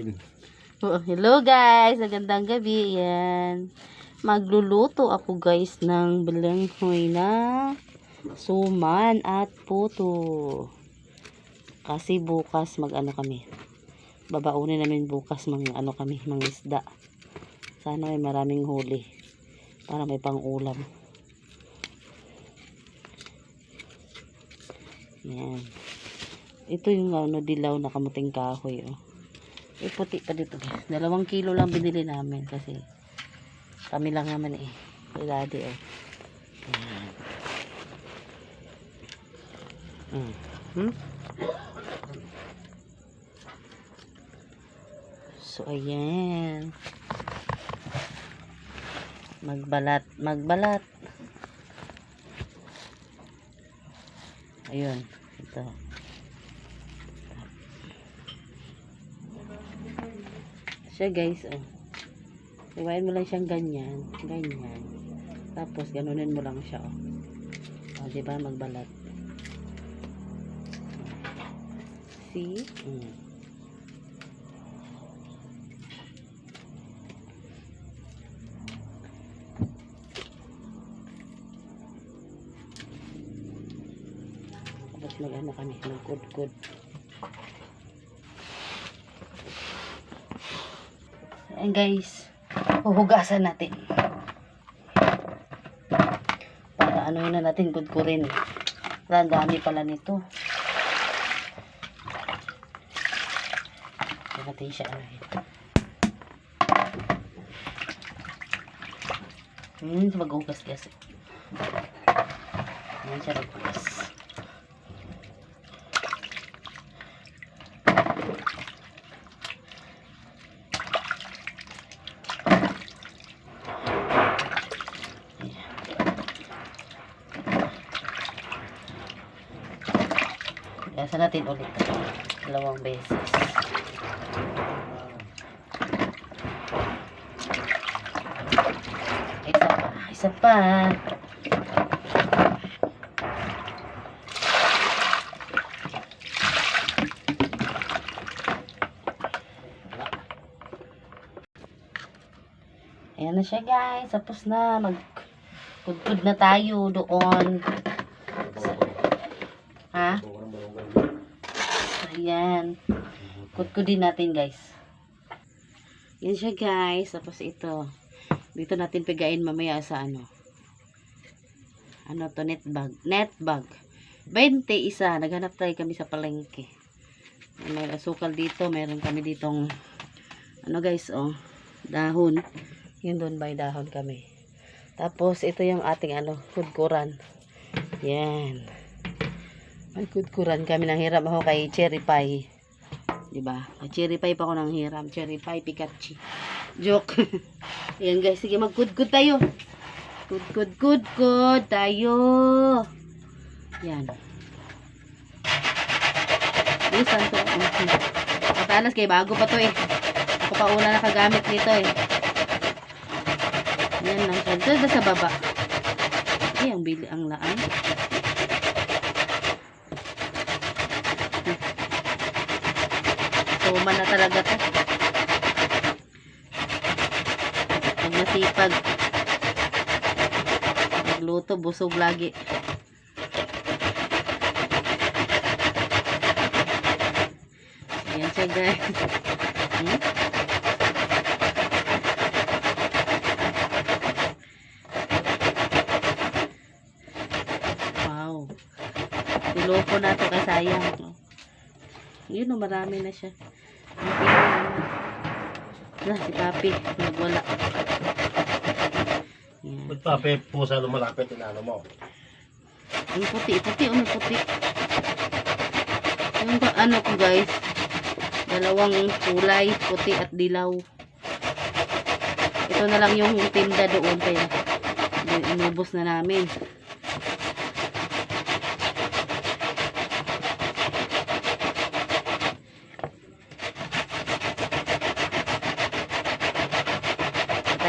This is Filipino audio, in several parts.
natin. Oh, hello guys, magandang gabi. Yan. Magluluto ako guys ng balanghoy na suman at puto. Kasi bukas mag-ano kami. Babaunin namin bukas mga ano kami, mga isda. Sana may maraming huli para may pang-ulam. Yan. Ito yung ano, dilaw na kamuting kahoy. Oh. Eh, puti pa dito guys. Dalawang kilo lang binili namin kasi kami lang naman eh. Kay daddy. Hmm? So, ayan. Magbalat, magbalat. Ayun, ito. Siya guys oh. Iwain mo lang siyang ganyan, ganyan. Tapos ganunin mo lang siya oh. Oh, di ba magbalat. See? Mm. Tapos mag ano kami, magkudkod. Ayan guys, huhugasan natin. Para ano na natin kudkurin. Ang dami pala nito. Hindi natin siya ano. Hmm, maghugas kasi. Ayan siya maghugas. Gasa natin ulit. Dalawang beses. Isa pa. Isa pa. Ayan na siya guys. Tapos na. Magkudkud na tayo doon. Ha? Ayan. Kudkudin natin guys. Yan siya guys. Tapos ito. Dito natin pigain mamaya sa ano. Ano to? Net bag. Net bag. 20 isa. Naghanap tayo kami sa palengke. May asukal dito. Meron kami ditong ano guys oh. Dahon. Yun doon by dahon kami. Tapos ito yung ating ano. Kudkuran. Yan. Ay, kudkuran kami ng hiram ako kay Cherry Pie. Diba? Cherry Pie pa ako ng hiram. Cherry Pie, Pikachu. Joke. Ayan guys, sige magkudkud tayo. Kudkud, kudkud tayo. Yan. Bisan to. Matalas kay bago pa to eh. Ako pa una nakagamit nito eh. Yan lang. Dito sa baba. Ay, ang bili ang laan. Tuman na talaga to. Pag masipag. Magluto, busog lagi. Ayan siya guys. Hmm? Wow. Niloko na to kay sayang. no? Yun o, marami na siya. Na, si Papi, nagwala. Yan. Ba't pa, pe, pusa lumalapit, inano mo? Yung puti, puti, ano puti. Yung ba, ano ko guys, dalawang kulay, puti at dilaw. Ito na lang yung tinda doon kaya inubos na namin.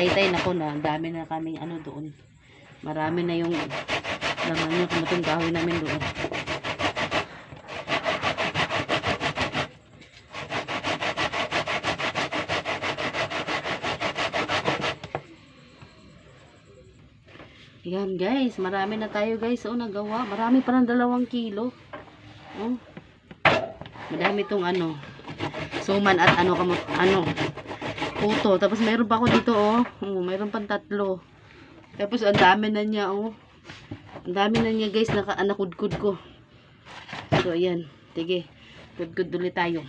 taytay na po na dami na kaming ano doon marami na yung laman yung kumatong kahoy namin doon Yan guys, marami na tayo guys. Oh, nagawa. Marami pa ng dalawang kilo. Oh. Madami tong ano. Suman at ano, kamot ano, Puto. Tapos meron pa ako dito oh. Oh, meron pang tatlo. Tapos ang dami na niya oh. Ang dami na niya guys naka anakudkud ko. So ayan. Sige. Kudkud ulit tayo.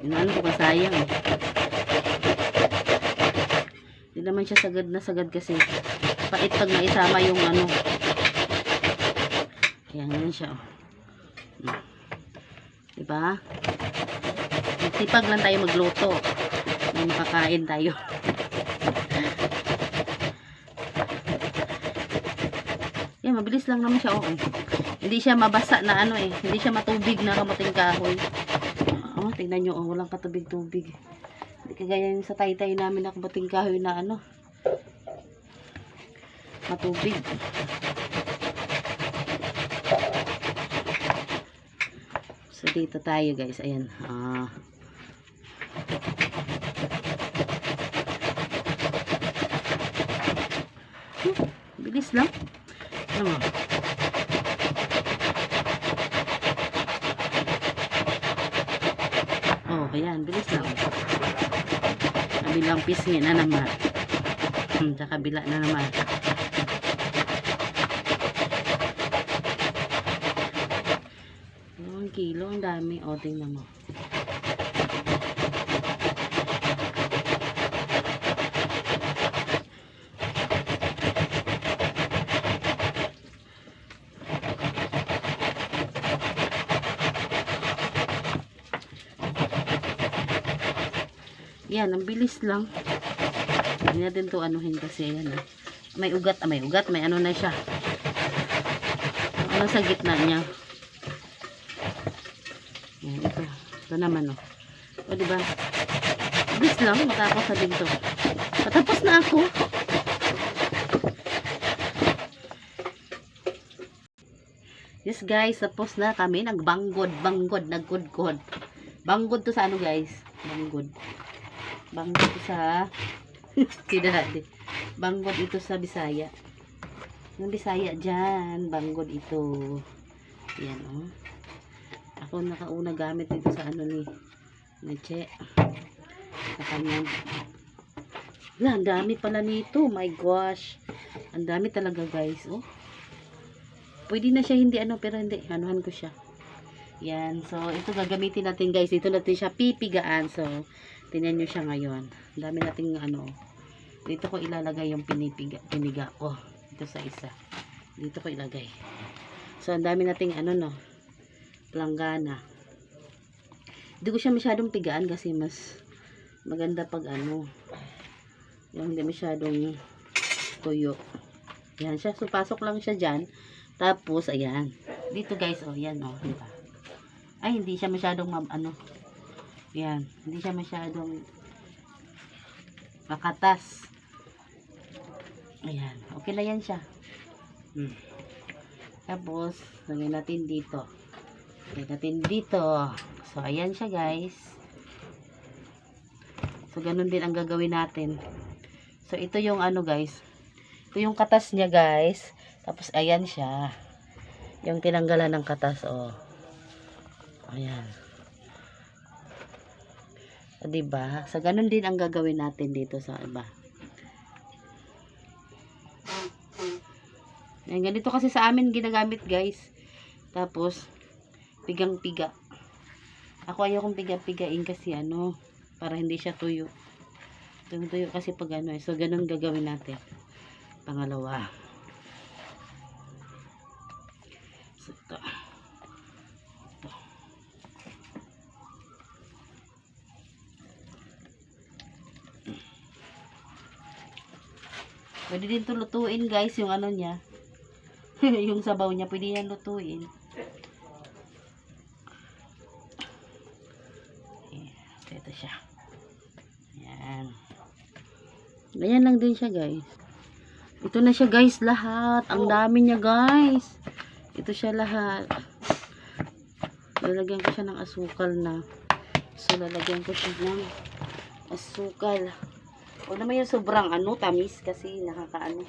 Ano ko sayang. Hindi naman siya sagad na sagad kasi. Pait pag naisama yung ano. Ayan, yan siya. Oh. Hmm. Diba? Magsipag lang tayo magluto. May makakain tayo. Yan, mabilis lang naman siya. Oo. Hindi siya mabasa na ano eh. Hindi siya matubig na kamuting kahoy. Oh, tingnan nyo. Oh, walang katubig-tubig. Hindi kagaya yung sa taytay namin na kamuting kahoy na ano. Matubig. So, dito tayo guys. Ayan. Ah. Bilis lang. Ano? Oh, ayan. Bilis lang. Kabilang pisngi na naman. Hmm, sa kabila na naman. Ang kilo, ang dami. O, tingnan mo. Yan, ang bilis lang. Hindi natin to anuhin kasi yan. eh. May ugat, ah, may ugat, may ano na siya. Ano sa gitna niya. Yan, ito. Ito naman, oh. O, diba? Bilis lang, matapos na din to. Matapos na ako. Yes, guys, tapos na kami. Nagbanggod, banggod, nagkudkod. Banggod to sa ano, guys? Banggod. Banggod to sa... Tinahadi. Banggod ito sa Bisaya. Yung Bisaya dyan, banggod ito. Yan, oh. Ako nakauna gamit ito sa ano ni Nache. Sa kanyang. Yan, ang dami pala nito. My gosh. Ang dami talaga, guys. Oh. Pwede na siya hindi ano, pero hindi. Anuhan ko siya. Yan. So, ito gagamitin natin, guys. Dito natin siya pipigaan. So, Tingnan nyo siya ngayon. Dami nating ano. Dito ko ilalagay yung pinipiga, piniga ko. Dito sa isa. Dito ko ilagay. So, ang dami nating ano no. Planggana. Hindi ko siya masyadong pigaan kasi mas maganda pag ano. Yung hindi masyadong tuyo. Yan siya. So, pasok lang siya dyan. Tapos, ayan. Dito guys, oh, yan oh. Diba? Ay, hindi siya masyadong ano, yan. Hindi siya masyadong makatas. Ayan. Okay na yan siya. Hmm. Tapos, lagyan natin dito. Lagyan natin dito. So, ayan siya guys. So, ganun din ang gagawin natin. So, ito yung ano guys. Ito yung katas niya guys. Tapos, ayan siya. Yung tinanggalan ng katas, oh. Ayan. O, diba? So, ganun din ang gagawin natin dito sa iba. Ayan, ganito kasi sa amin ginagamit, guys. Tapos, pigang-piga. Ako ayaw kong piga-pigain kasi ano, para hindi siya tuyo. Tuyo kasi pag ano, eh. so ganun gagawin natin. Pangalawa. So, ito. Pwede din to lutuin guys, yung ano niya. yung sabaw niya, pwede yan lutuin. Ayan, ito siya. Ayan. Ganyan lang din siya guys. Ito na siya guys lahat. Ang dami niya guys. Ito siya lahat. Lalagyan ko siya ng asukal na. So lalagyan ko siya ng asukal. Huwag naman yung sobrang ano, tamis kasi nakakaano.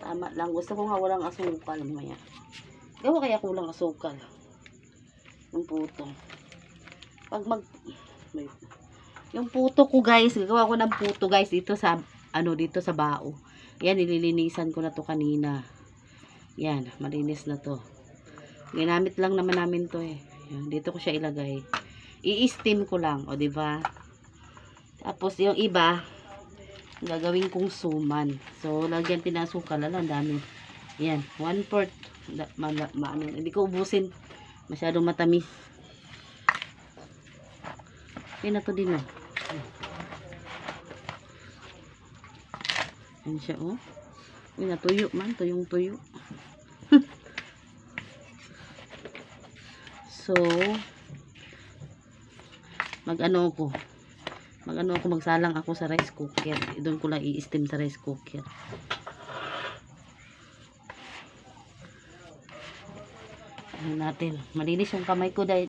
Tama lang. Gusto ko nga walang asukal mamaya. Gawa kaya kulang asukal. Yung puto. Pag mag... Yung puto ko guys, gagawa ko ng puto guys dito sa, ano, dito sa bao. Yan, nililinisan ko na to kanina. Yan, malinis na to. Ginamit lang naman namin to eh. Yan, dito ko siya ilagay. I-steam ko lang, o di ba? Tapos yung iba, gagawin kong suman. So, lagyan tinasukal. Ala, ang dami. Yan, one fourth. Da, ma, ma, ano, hindi ko ubusin. Masyadong matamis. Okay na to din oh. Yan siya oh. Uy, natuyo man. Tuyong tuyo. so, mag-ano ako. Mag-ano ako, magsalang ako sa rice cooker. Doon ko lang i-steam sa rice cooker. Ano natin. Malinis yung kamay ko dahil